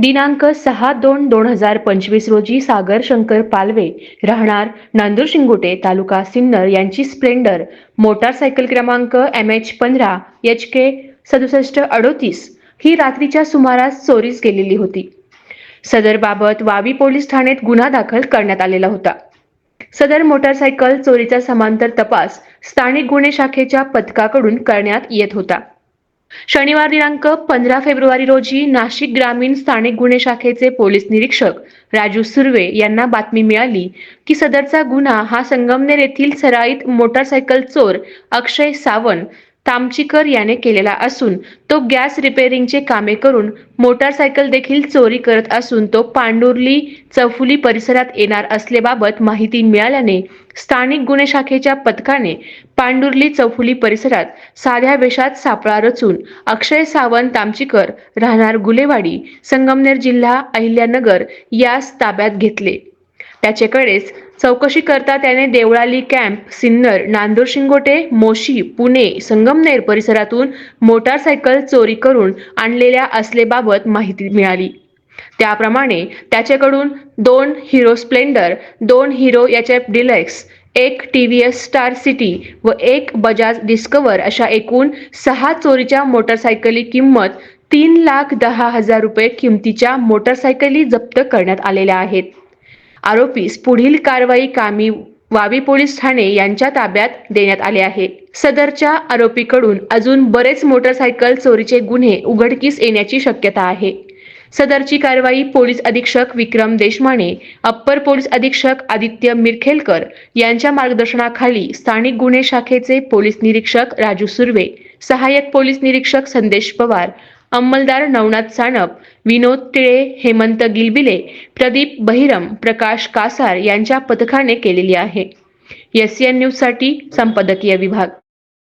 दिनांक सहा दोन दोन हजार पंचवीस रोजी सागर शंकर पालवे राहणार नांदूर शिंगोटे तालुका सिन्नर यांची स्प्लेंडर. मोटारसायकल क्रमांक एम एच पंधरा एच के सदुसष्ट अडोतीस ही रात्रीच्या सुमारास चोरीस गेलेली होती. सदरबाबत वावी पोलीस ठाण्यात गुन्हा दाखल करण्यात आलेला होता. सदर मोटारसायकल चोरीचा समांतर तपास स्थानिक गुन्हे शाखेच्या पथकाकडून करण्यात येत होता. शनिवार दिनांक पंधरा फेब्रुवारी रोजी नाशिक ग्रामीण स्थानिक गुन्हे शाखेचे पोलीस निरीक्षक राजू सुर्वे यांना बातमी मिळाली की सदरचा गुन्हा हा संगमनेर येथील सराईत मोटारसायकल चोर अक्षय सावंत तामचीकर याने केलेला असून तो गॅस रिपेअरिंगचे कामे करून मोटारसायकल देखील चोरी करत असून तो पांडुर्ली चौफुली परिसरात येणार असल्याबाबत माहिती मिळाल्याने स्थानिक गुन्हे शाखेच्या पथकाने पांडुर्ली चौफुली परिसरात साध्या वेशात सापळा रचून अक्षय सावंत तामचीकर राहणार गुलेवाडी संगमनेर जिल्हा अहिल्यानगर यास ताब्यात घेतले. त्याच्याकडेच चौकशी करता त्याने देवळाली कॅम्प सिन्नर नांदूर शिंगोटे मोशी पुणे संगमनेर परिसरातून मोटारसायकल चोरी करून आणलेल्या असलेबाबत माहिती मिळाली. त्याप्रमाणे त्याच्याकडून दोन हिरो स्प्लेंडर दोन हिरो एच एफ डिलेक्स एक T V S Star City व एक बजाज डिस्कवर अशा एकूण सहा चोरीच्या मोटारसायकली किंमत तीन लाख दहा हजार रुपये किमतीच्या मोटारसायकली जप्त करण्यात आलेल्या आहेत. आरोपीस पुढील कारवाई कामी वावी पोलीस ठाणे यांच्या ताब्यात देण्यात आले आहे. सदरच्या आरोपीकडून अजून बरेच मोटरसायकल चोरीचे गुन्हे उघडकीस येण्याची शक्यता आहे. सदरची कारवाई पोलीस अधीक्षक विक्रम देशमाने अप्पर पोलीस अधीक्षक आदित्य मिरखेलकर यांच्या मार्गदर्शनाखाली स्थानिक गुन्हे शाखेचे पोलीस निरीक्षक राजू सुर्वे सहाय्यक पोलीस निरीक्षक संदेश पवार अंमलदार नवनाथ सानप विनोद टिळे हेमंत गिलबिले प्रदीप बहिरम प्रकाश कासार यांच्या पथकाने केलेली आहे. एस एन न्यूज संपादकीय विभाग.